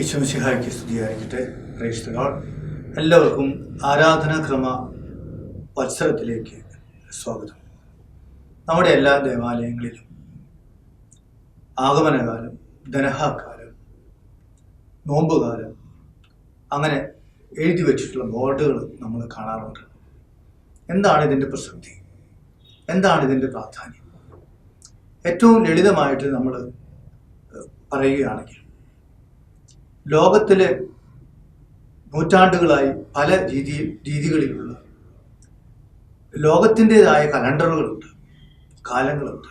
ഈശ്വമിശിഹായ്ക്ക് സ്തുതിയായിരിക്കട്ടെ. പ്രേക്ഷിതകൾ എല്ലാവർക്കും ആരാധനാക്രമ വത്സരത്തിലേക്ക് സ്വാഗതം. നമ്മുടെ എല്ലാ ദേവാലയങ്ങളിലും ആഗമനകാലം ധനഹാക്കാലം നോമ്പുകാലം അങ്ങനെ എഴുതി വെച്ചിട്ടുള്ള ബോർഡുകൾ നമ്മൾ കാണാറുണ്ട്. എന്താണ് ഇതിന്റെ പ്രസക്തി? എന്താണ് ഇതിന്റെ പ്രാധാന്യം? ഏറ്റവും ലളിതമായിട്ട് നമ്മൾ പറയുകയാണെങ്കിൽ ലോകത്തിലെ നൂറ്റാണ്ടുകളായി പല രീതിയിൽ രീതികളിലുള്ള ലോകത്തിന്റെതായ കലണ്ടറുകളുണ്ട് കാലങ്ങളുണ്ട്.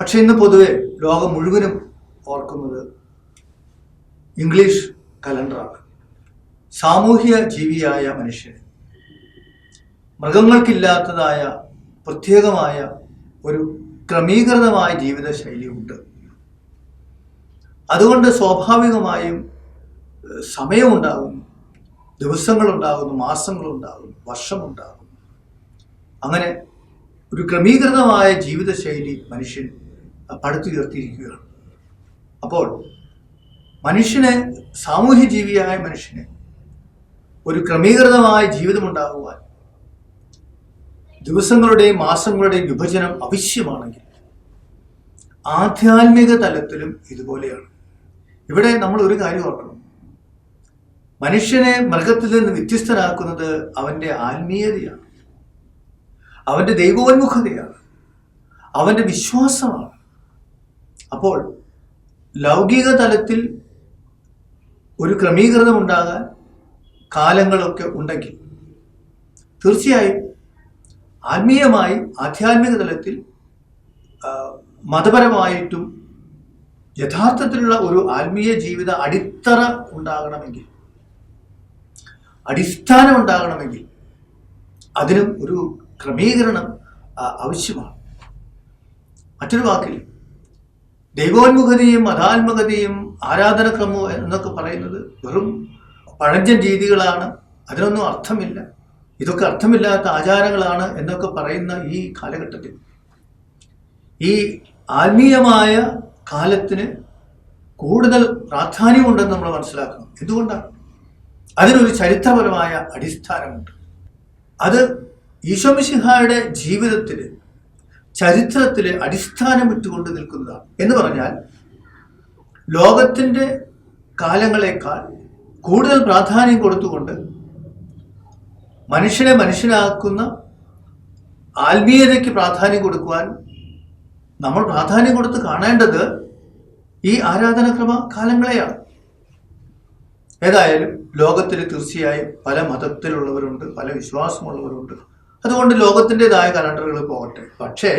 പക്ഷെ ഇന്ന് പൊതുവെ ലോകം മുഴുവനും ഓർക്കുന്നത് ഇംഗ്ലീഷ് കലണ്ടറാണ്. സാമൂഹ്യ ജീവിയായ മനുഷ്യന് മൃഗങ്ങൾക്കില്ലാത്തതായ പ്രത്യേകമായ ഒരു ക്രമീകൃതമായ ജീവിതശൈലിയുണ്ട്. അതുകൊണ്ട് സ്വാഭാവികമായും സമയമുണ്ടാകുന്നു. ദിവസങ്ങളുണ്ടാകുന്നു മാസങ്ങളുണ്ടാകുന്നു വർഷമുണ്ടാകുന്നു. അങ്ങനെ ഒരു ക്രമീകൃതമായ ജീവിതശൈലി മനുഷ്യൻ പടുത്തുയർത്തിയിരിക്കുകയാണ്. അപ്പോൾ മനുഷ്യനെ സാമൂഹ്യ ജീവിയായ മനുഷ്യന് ഒരു ക്രമീകൃതമായ ജീവിതമുണ്ടാകുവാൻ ദിവസങ്ങളുടെയും മാസങ്ങളുടെയും വിഭജനം ആവശ്യമാണെങ്കിൽ ആധ്യാത്മിക തലത്തിലും ഇതുപോലെയാണ്. ഇവിടെ നമ്മൾ ഒരു കാര്യം ഓർക്കണം. മനുഷ്യനെ മൃഗത്തിൽ നിന്ന് വ്യത്യസ്തനാക്കുന്നത് അവന്റെ ആത്മീയതയാണ്. അവന്റെ ദൈവോന്മുഖതയാണ്. അവന്റെ വിശ്വാസമാണ്. അപ്പോൾ ലൗകിക തലത്തിൽ ഒരു ക്രമീകരണം ഉണ്ടാകാൻ കാലങ്ങളൊക്കെ ഉണ്ടെങ്കിൽ തീർച്ചയായും ആത്മീയമായി ആധ്യാത്മിക തലത്തിൽ മതപരമായിട്ടും യഥാർത്ഥത്തിലുള്ള ഒരു ആത്മീയ ജീവിത അടിത്തറ ഉണ്ടാകണമെങ്കിൽ അടിസ്ഥാനം ഉണ്ടാകണമെങ്കിൽ അതിനും ഒരു ക്രമീകരണം ആവശ്യമാണ്. മറ്റൊരു വാക്കിൽ ദൈവോന്മുഖതയും മതാത്മകതയും ആരാധനക്രമവും എന്നൊക്കെ പറയുന്നത് വെറും പഴഞ്ചൻ രീതികളാണ്. അതിനൊന്നും അർത്ഥമില്ല. ഇതൊക്കെ അർത്ഥമില്ലാത്ത ആചാരങ്ങളാണ് എന്നൊക്കെ പറയുന്ന ഈ കാലഘട്ടത്തിൽ. ഈ ആത്മീയമായ കാലത്തിന് കൂടുതൽ പ്രാധാന്യമുണ്ടെന്ന് നമ്മൾ മനസ്സിലാക്കണം എന്തുകൊണ്ടാണ്? അതിനൊരു ചരിത്രപരമായ അടിസ്ഥാനമുണ്ട്. അത് ഈശോമിശിഹായുടെ ജീവിതത്തിൽ ചരിത്രത്തിൽ അടിസ്ഥാനമിട്ടുകൊണ്ട് നിൽക്കുന്നതാണ്. എന്ന് പറഞ്ഞാൽ ലോകത്തിന്റെ കാലങ്ങളെക്കാൾ കൂടുതൽ പ്രാധാന്യം കൊടുത്തുകൊണ്ട് മനുഷ്യനെ മനുഷ്യനാക്കുന്ന ആത്മീയതയ്ക്ക് പ്രാധാന്യം കൊടുക്കുവാൻ നമ്മൾ പ്രാധാന്യം കൊടുത്ത് കാണേണ്ടത് ഈ ആരാധനക്രമ കാലങ്ങളെയാണ്. ഏതായാലും ലോകത്തിൽ തീർച്ചയായും പല മതത്തിലുള്ളവരുണ്ട് പല വിശ്വാസമുള്ളവരുണ്ട്. അതുകൊണ്ട് ലോകത്തിന്റെതായ കലണ്ടറുകൾ പോകട്ടെ. പക്ഷേ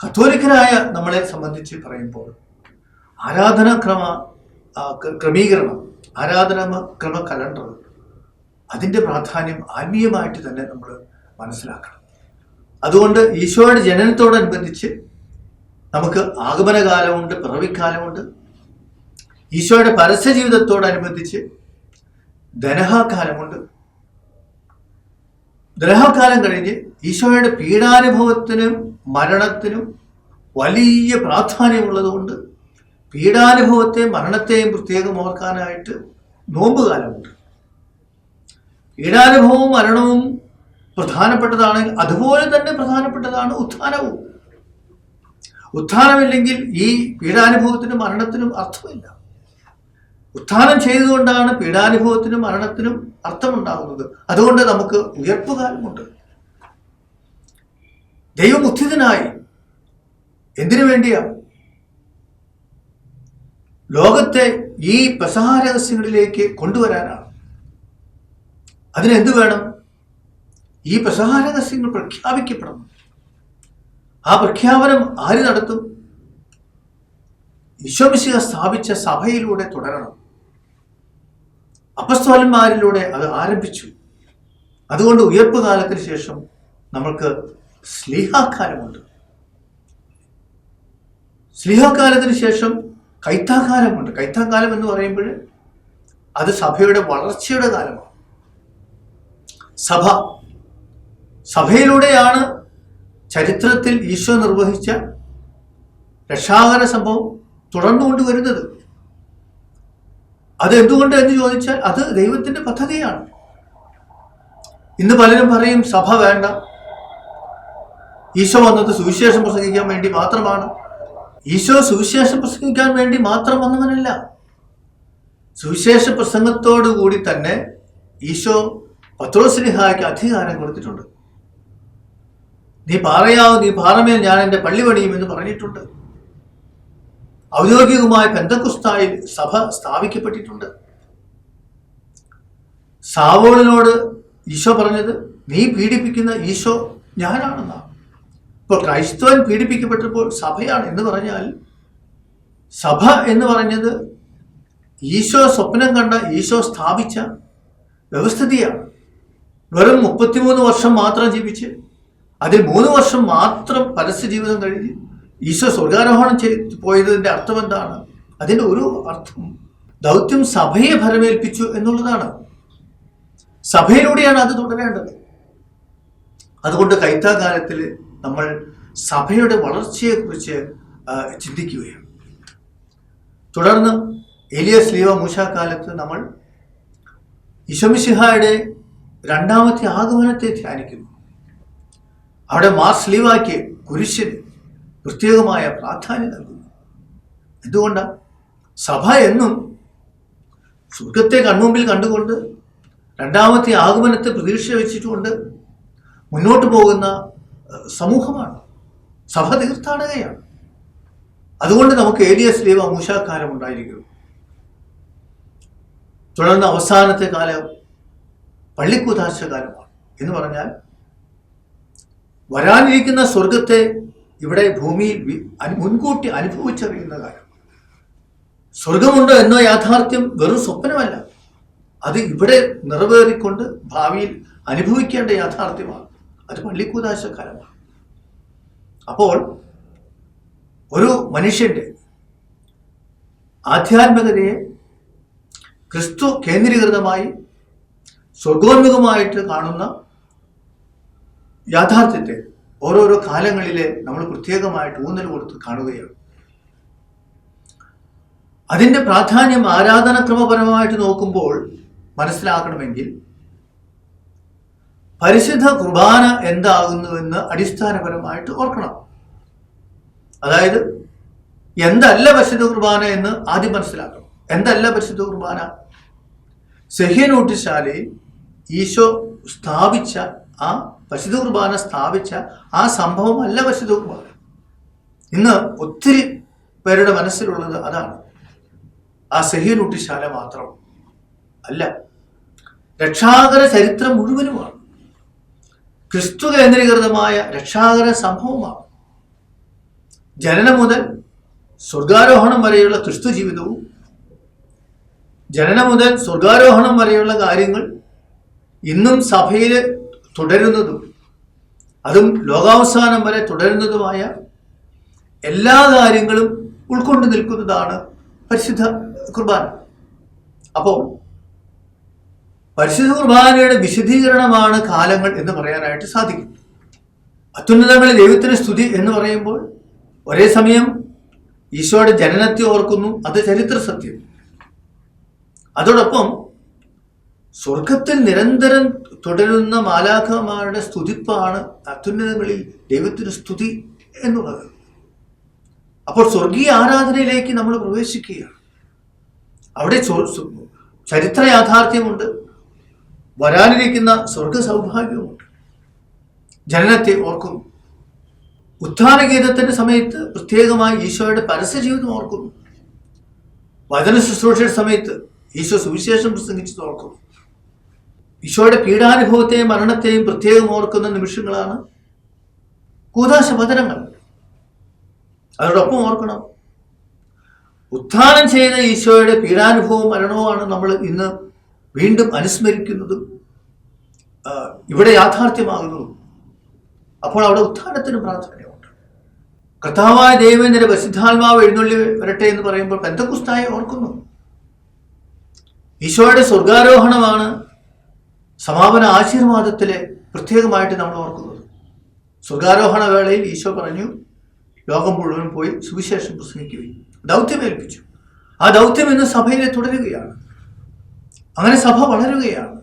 കത്തോലിക്കനായ നമ്മളെ സംബന്ധിച്ച് പറയുമ്പോൾ ആരാധനാക്രമ ക്രമീകരണം ആരാധന ക്രമ കലണ്ടർ അതിന്റെ പ്രാധാന്യം ആത്മീയമായിട്ട് തന്നെ നമ്മൾ മനസ്സിലാക്കണം. അതുകൊണ്ട് ഈശോയുടെ ജനനത്തോടനുബന്ധിച്ച് നമുക്ക് ആഗമനകാലമുണ്ട് പിറവിക്കാലമുണ്ട്. ഈശോയുടെ പരസ്യ ജീവിതത്തോടനുബന്ധിച്ച് ധനഹാകാലമുണ്ട്. ധനഹാകാലം കഴിഞ്ഞ് ഈശോയുടെ പീഡാനുഭവത്തിനും മരണത്തിനും വലിയ പ്രാധാന്യമുള്ളതുകൊണ്ട് പീഡാനുഭവത്തെയും മരണത്തെയും പ്രത്യേകം ഓർക്കാനായിട്ട് നോമ്പുകാലമുണ്ട്. പീഡാനുഭവവും മരണവും പ്രധാനപ്പെട്ടതാണെങ്കിൽ അതുപോലെ തന്നെ പ്രധാനപ്പെട്ടതാണ് ഉത്ഥാനവും. ഉത്ഥാനമില്ലെങ്കിൽ ഈ പീഡാനുഭവത്തിനും മരണത്തിനും അർത്ഥമില്ല. ഉത്ഥാനം ചെയ്തുകൊണ്ടാണ് പീഡാനുഭവത്തിനും മരണത്തിനും അർത്ഥമുണ്ടാകുന്നത്. അതുകൊണ്ട് നമുക്ക് ഉയർപ്പുകാലമുണ്ട് ദൈവബുദ്ധിതനായി എന്തിനു വേണ്ടിയാ? ലോകത്തെ ഈ പ്രസഹാരഹസ്യങ്ങളിലേക്ക് കൊണ്ടുവരാനാണ്. അതിനെന്ത് വേണം? ഈ പ്രസഹാരഹസ്യങ്ങൾ പ്രഖ്യാപിക്കപ്പെടണം. ആ പ്രഖ്യാപനം ആര് നടത്തും? ഈശോമിശിക സ്ഥാപിച്ച സഭയിലൂടെ തുടരണം. അപ്പസ്തോലന്മാരിലൂടെ അത് ആരംഭിച്ചു. അതുകൊണ്ട് ഉയർപ്പ് കാലത്തിന് ശേഷം നമ്മൾക്ക് സ്ലീഹാകാലമുണ്ട് സ്ലീഹാകാലത്തിന് ശേഷം കൈത്താകാലമുണ്ട് കൈത്താകാലം എന്ന് പറയുമ്പോൾ അത് സഭയുടെ വളർച്ചയുടെ കാലമാണ്. സഭ സഭയിലൂടെയാണ് ചരിത്രത്തിൽ ഈശോ നിർവഹിച്ച രക്ഷാകര സംഭവം തുടർന്നുകൊണ്ട് വരുന്നത്. അത് എന്തുകൊണ്ട് എന്ന് ചോദിച്ചാൽ അത് ദൈവത്തിന്റെ പദ്ധതിയാണ്. ഇന്ന് പലരും പറയും സഭ വേണ്ട. ഈശോ വന്നത് സുവിശേഷം പ്രസംഗിക്കാൻ വേണ്ടി മാത്രമാണ്. ഈശോ സുവിശേഷം പ്രസംഗിക്കാൻ വേണ്ടി മാത്രം വന്നവനല്ല. സുവിശേഷ പ്രസംഗത്തോടുകൂടി തന്നെ ഈശോ പത്രോസ്ലിഹായ്ക്ക് അധികാരം കൊടുത്തിട്ടുണ്ട്. നീ പാറയാവും നീ പാറമേൽ ഞാൻ എന്റെ പള്ളി പണിയും എന്ന് പറഞ്ഞിട്ടുണ്ട്. ഔദ്യോഗികമായ പെന്തക്കുസ്തായി സഭ സ്ഥാപിക്കപ്പെട്ടിട്ടുണ്ട്. സാവോളിനോട് ഈശോ പറഞ്ഞത് നീ പീഡിപ്പിക്കുന്ന ഈശോ ഞാനാണെന്നാണ്. ഇപ്പോൾ ക്രൈസ്തവൻ പീഡിപ്പിക്കപ്പെട്ടപ്പോൾ സഭയാണ് എന്ന് പറഞ്ഞാൽ സഭ എന്ന് പറഞ്ഞത് ഈശോ സ്വപ്നം കണ്ട ഈശോ സ്ഥാപിച്ച വ്യവസ്ഥിതിയാണ്. വെറും മുപ്പത്തിമൂന്ന് വർഷം മാത്രം ജീവിച്ച് അതിൽ മൂന്ന് വർഷം മാത്രം പരസ്യ ജീവിതം കഴിഞ്ഞ് ഈശോ സ്വർഗാരോഹണം ചെയ്ത് പോയതിന്റെ അർത്ഥം എന്താണ്? അതിന്റെ ഒരു അർത്ഥം ദൗത്യം സഭയെ ഫലമേൽപ്പിച്ചു എന്നുള്ളതാണ്. സഭയിലൂടെയാണ് അത് തുടരേണ്ടത്. അതുകൊണ്ട് കൈത്താകാലത്തിൽ നമ്മൾ സഭയുടെ വളർച്ചയെക്കുറിച്ച് ചിന്തിക്കുകയാണ്. തുടർന്ന് എലിയസ് ലീവ മൂശാക്കാലത്ത് നമ്മൾ ഇഷമിഷിഹായുടെ രണ്ടാമത്തെ ആഗമനത്തെ ധ്യാനിക്കുന്നു. അവിടെ മാർസ് സ്ലീവാക്കിയ കുരിശിന് പ്രത്യേകമായ പ്രാധാന്യം നൽകുന്നു. എന്തുകൊണ്ടാണ് സഭ എന്നും സ്വർഗത്തെ കൺമുമ്പിൽ കണ്ടുകൊണ്ട് രണ്ടാമത്തെ ആഗമനത്തെ പ്രതീക്ഷ വെച്ചിട്ടുകൊണ്ട് മുന്നോട്ട് പോകുന്ന സമൂഹമാണ്. സഭ തീർത്ഥാടകയാണ്. അതുകൊണ്ട് നമുക്ക് ഏലിയസ് ലീവ മൂശാക്കാലം ഉണ്ടായിരിക്കും. തുടർന്ന് അവസാനത്തെ കാലം പള്ളിക്കുതാശ കാലമാണ്. എന്ന് പറഞ്ഞാൽ വരാനിരിക്കുന്ന സ്വർഗത്തെ ഇവിടെ ഭൂമിയിൽ മുൻകൂട്ടി അനുഭവിച്ചറിയുന്ന കാര്യം. സ്വർഗമുണ്ട് എന്ന യാഥാർത്ഥ്യം വെറും സ്വപ്നമല്ല. അത് ഇവിടെ നിറവേറിക്കൊണ്ട് ഭാവിയിൽ അനുഭവിക്കേണ്ട യാഥാർത്ഥ്യമാണ്. അത് പള്ളിക്കൂതാശ കാലമാണ് അപ്പോൾ ഒരു മനുഷ്യന്റെ ആധ്യാത്മികതയെ ക്രിസ്തു കേന്ദ്രീകൃതമായി സ്വർഗോന്മുഖമായിട്ട് കാണുന്ന യാഥാർത്ഥ്യത്തെ ഓരോരോ കാലങ്ങളിലെ നമ്മൾ പ്രത്യേകമായിട്ട് ഊന്നൽ കൊടുത്ത് കാണുകയാണ്. അതിന്റെ പ്രാധാന്യം ആരാധനക്രമപരമായിട്ട് നോക്കുമ്പോൾ മനസ്സിലാക്കണമെങ്കിൽ പരിശുദ്ധ കുർബാന എന്താകുന്നുവെന്ന് അടിസ്ഥാനപരമായിട്ട് ഓർക്കണം. അതായത് എന്തല്ല പരിശുദ്ധ കുർബാന എന്ന് ആദ്യം മനസ്സിലാക്കണം. എന്തല്ല പരിശുദ്ധ കുർബാന? സെഹ്യനോട്ടിശാലയിൽ ഈശോ സ്ഥാപിച്ച ആ പരിശുദ്ധ കുർബാന സ്ഥാപിച്ച ആ സംഭവമല്ല പരിശുദ്ധ കുർബാന ഇന്ന് ഒത്തിരി പേരുടെ മനസ്സിലുള്ളത് അതാണ്. ആ സെഹ്യനൂട്ടിശാല മാത്രം അല്ല രക്ഷാകര ചരിത്രം മുഴുവനുമാണ്. ക്രിസ്തു കേന്ദ്രീകൃതമായ രക്ഷാകര സംഭവമാണ്. ജനനം മുതൽ സ്വർഗാരോഹണം വരെയുള്ള ക്രിസ്തു ജീവിതവും ജനനം മുതൽ സ്വർഗാരോഹണം വരെയുള്ള കാര്യങ്ങൾ ഇന്നും സഭയിൽ തുടരുന്നതും അതും ലോകാവസാനം വരെ തുടരുന്നതുമായ എല്ലാ കാര്യങ്ങളും ഉൾക്കൊണ്ട് നിൽക്കുന്നതാണ് പരിശുദ്ധ കുർബാന. അപ്പോൾ പരിശുദ്ധ കുർബാനയുടെ വിശദീകരണമാണ് കാലങ്ങൾ എന്ന് പറയാനായിട്ട് സാധിക്കും. അത്യുന്നതങ്ങളിൽ ദൈവത്തിന് സ്തുതി എന്ന് പറയുമ്പോൾ ഒരേ സമയം ഈശോയുടെ ജനനത്തെ ഓർക്കുന്നു അത് ചരിത്ര സത്യം. അതോടൊപ്പം സ്വർഗത്തിൽ നിരന്തരം തുടരുന്ന മാലാഖമാരുടെ സ്തുതിപ്പാണ് അത്യുന്നതങ്ങളിൽ ദൈവത്തിന് സ്തുതി എന്നുള്ളത്. അപ്പോൾ സ്വർഗീയ ആരാധനയിലേക്ക് നമ്മൾ പ്രവേശിക്കുകയാണ്. അവിടെ ചരിത്ര യാഥാർത്ഥ്യമുണ്ട്. വരാനിരിക്കുന്ന സ്വർഗ സൗഭാഗ്യമുണ്ട്. ജനനത്തെ ഓർക്കുന്നു. ഉത്ഥാനഗീതത്തിന്റെ സമയത്ത് പ്രത്യേകമായി ഈശോയുടെ പരസ്യ ജീവിതം ഓർക്കുന്നു. വചന ശുശ്രൂഷയുടെ സമയത്ത് ഈശോ സുവിശേഷം പ്രസംഗിച്ചത് ഓർക്കുന്നു. ഈശോയുടെ പീഡാനുഭവത്തെയും മരണത്തെയും പ്രത്യേകം ഓർക്കുന്ന നിമിഷങ്ങളാണ് കൂതാശ വചനങ്ങൾ അതോടൊപ്പം ഓർക്കണം ഉത്ഥാനം ചെയ്ത ഈശോയുടെ പീഡാനുഭവവും മരണവുമാണ് നമ്മൾ ഇന്ന് വീണ്ടും അനുസ്മരിക്കുന്നതും ഇവിടെ യാഥാർത്ഥ്യമാകുന്നതും. അപ്പോൾ അവിടെ ഉത്ഥാനത്തിന് പ്രാധാന്യമുണ്ട്. കർത്താവായ ദൈവേന്ദ്ര പരിശുദ്ധാത്മാവ് എഴുന്നള്ളി വരട്ടെ എന്ന് പറയുമ്പോൾ പെന്തക്കുസ്തായി ഓർക്കുന്നു. ഈശോയുടെ സ്വർഗാരോഹണമാണ് സമാപന ആശീർവാദത്തിലെ പ്രത്യേകമായിട്ട് നമ്മൾ ഓർക്കുന്നത്. സ്വർഗാരോഹണ വേളയിൽ ഈശോ പറഞ്ഞു ലോകം മുഴുവൻ പോയി സുവിശേഷം പ്രസംഗിക്കുകയും ദൗത്യമേൽപ്പിച്ചു. ആ ദൗത്യം ഇന്ന് സഭയിലെ തുടരുകയാണ്. അങ്ങനെ സഭ വളരുകയാണ്.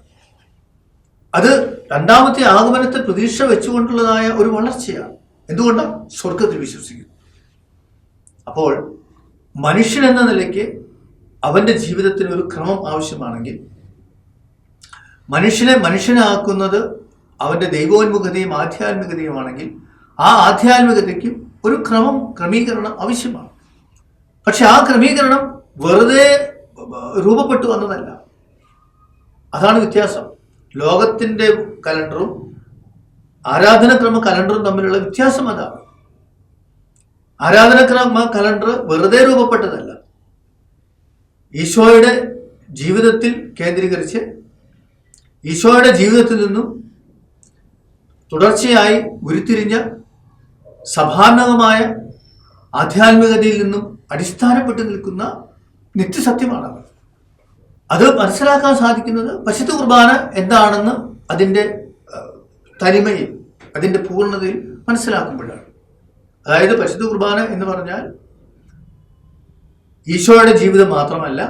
അത് രണ്ടാമത്തെ ആഗമനത്തെ പ്രതീക്ഷ വെച്ചുകൊണ്ടുള്ളതായ ഒരു വളർച്ചയാണ്. എന്തുകൊണ്ടാണ്? സ്വർഗത്തിൽ വിശ്വസിക്കുന്നു. അപ്പോൾ മനുഷ്യൻ എന്ന നിലയ്ക്ക് അവന്റെ ജീവിതത്തിന് ഒരു ക്രമം ആവശ്യമാണെങ്കിൽ മനുഷ്യനെ മനുഷ്യനാക്കുന്നത് അവന്റെ ദൈവോന്മുഖതയും ആധ്യാത്മികതയുമാണെങ്കിൽ ആ ആധ്യാത്മികതയ്ക്ക് ഒരു ക്രമം ക്രമീകരണം ആവശ്യമാണ്. പക്ഷെ ആ ക്രമീകരണം വെറുതെ രൂപപ്പെട്ടു വന്നതല്ല. അതാണ് വ്യത്യാസം. ലോകത്തിന്റെ കലണ്ടറും ആരാധനക്രമ കലണ്ടറും തമ്മിലുള്ള വ്യത്യാസം അതാണ്. ആരാധനക്രമ കലണ്ടർ വെറുതെ രൂപപ്പെട്ടതല്ല. ഈശോയുടെ ജീവിതത്തിൽ കേന്ദ്രീകരിച്ച് ഈശോയുടെ ജീവിതത്തിൽ നിന്നും തുടർച്ചയായി ഉരുത്തിരിഞ്ഞ സഭാത്മകമായ ആധ്യാത്മികതയിൽ നിന്നും അടിസ്ഥാനപ്പെട്ട് നിൽക്കുന്ന നിത്യസത്യമാണ് അത്. മനസ്സിലാക്കാൻ സാധിക്കുന്നത് പശുത്തു കുർബാന എന്താണെന്ന് അതിന്റെ തനിമയിൽ അതിന്റെ പൂർണതയിൽ മനസ്സിലാക്കുമ്പോഴാണ്. അതായത് പശുത്തു കുർബാന എന്ന് പറഞ്ഞാൽ ഈശോയുടെ ജീവിതം മാത്രമല്ല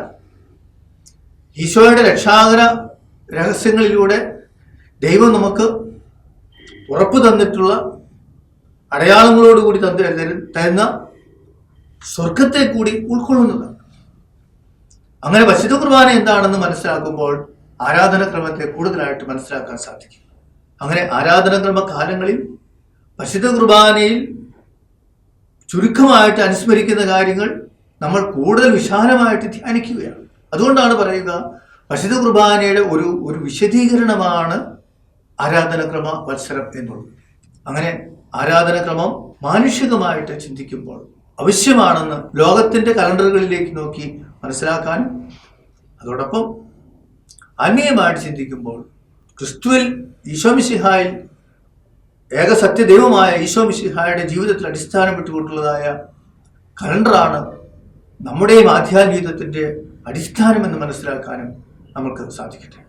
ഈശോയുടെ രക്ഷാകര രഹസ്യങ്ങളിലൂടെ ദൈവം നമുക്ക് ഉറപ്പ് തന്നിട്ടുള്ള അടയാളങ്ങളോടുകൂടി തന്ന തരു- തരുന്ന സ്വർഗത്തെ കൂടി ഉൾക്കൊള്ളുന്നതാണ്. അങ്ങനെ വശുദ്ധ കുർബാന എന്താണെന്ന് മനസ്സിലാക്കുമ്പോൾ ആരാധനക്രമത്തെ കൂടുതലായിട്ട് മനസ്സിലാക്കാൻ സാധിക്കും. അങ്ങനെ ആരാധനക്രമ കാലങ്ങളിൽ വശുദ്ധ കുർബാനയിൽ ചുരുക്കമായിട്ട് അനുസ്മരിക്കുന്ന കാര്യങ്ങൾ നമ്മൾ കൂടുതൽ വിശാലമായിട്ട് ധ്യാനിക്കുകയാണ്. അതുകൊണ്ടാണ് പറയുക പരിശുദ്ധ കുർബാനയുടെ ഒരു ഒരു വിശദീകരണമാണ് ആരാധനക്രമ വത്സരം എന്നുള്ളത്. അങ്ങനെ ആരാധനക്രമം മാനുഷികമായിട്ട് ചിന്തിക്കുമ്പോൾ ആവശ്യമാണെന്ന് ലോകത്തിന്റെ കലണ്ടറുകളിലേക്ക് നോക്കി മനസ്സിലാക്കാനും അതോടൊപ്പം ആത്മീയമായിട്ട് ചിന്തിക്കുമ്പോൾ ക്രിസ്തുവിൽ ഈശോമിസിഹായിൽ സത്യദൈവമായ ഈശോ ഈശോമിസിഹായുടെ ജീവിതത്തിൽ അടിസ്ഥാനം വിട്ടുകൊണ്ടുള്ളതായ കലണ്ടറാണ് നമ്മുടെയും ആധ്യാത്മികത്തിന്റെ അടിസ്ഥാനമെന്ന് മനസ്സിലാക്കാനും നമുക്ക് സാധിക്കട്ടെ.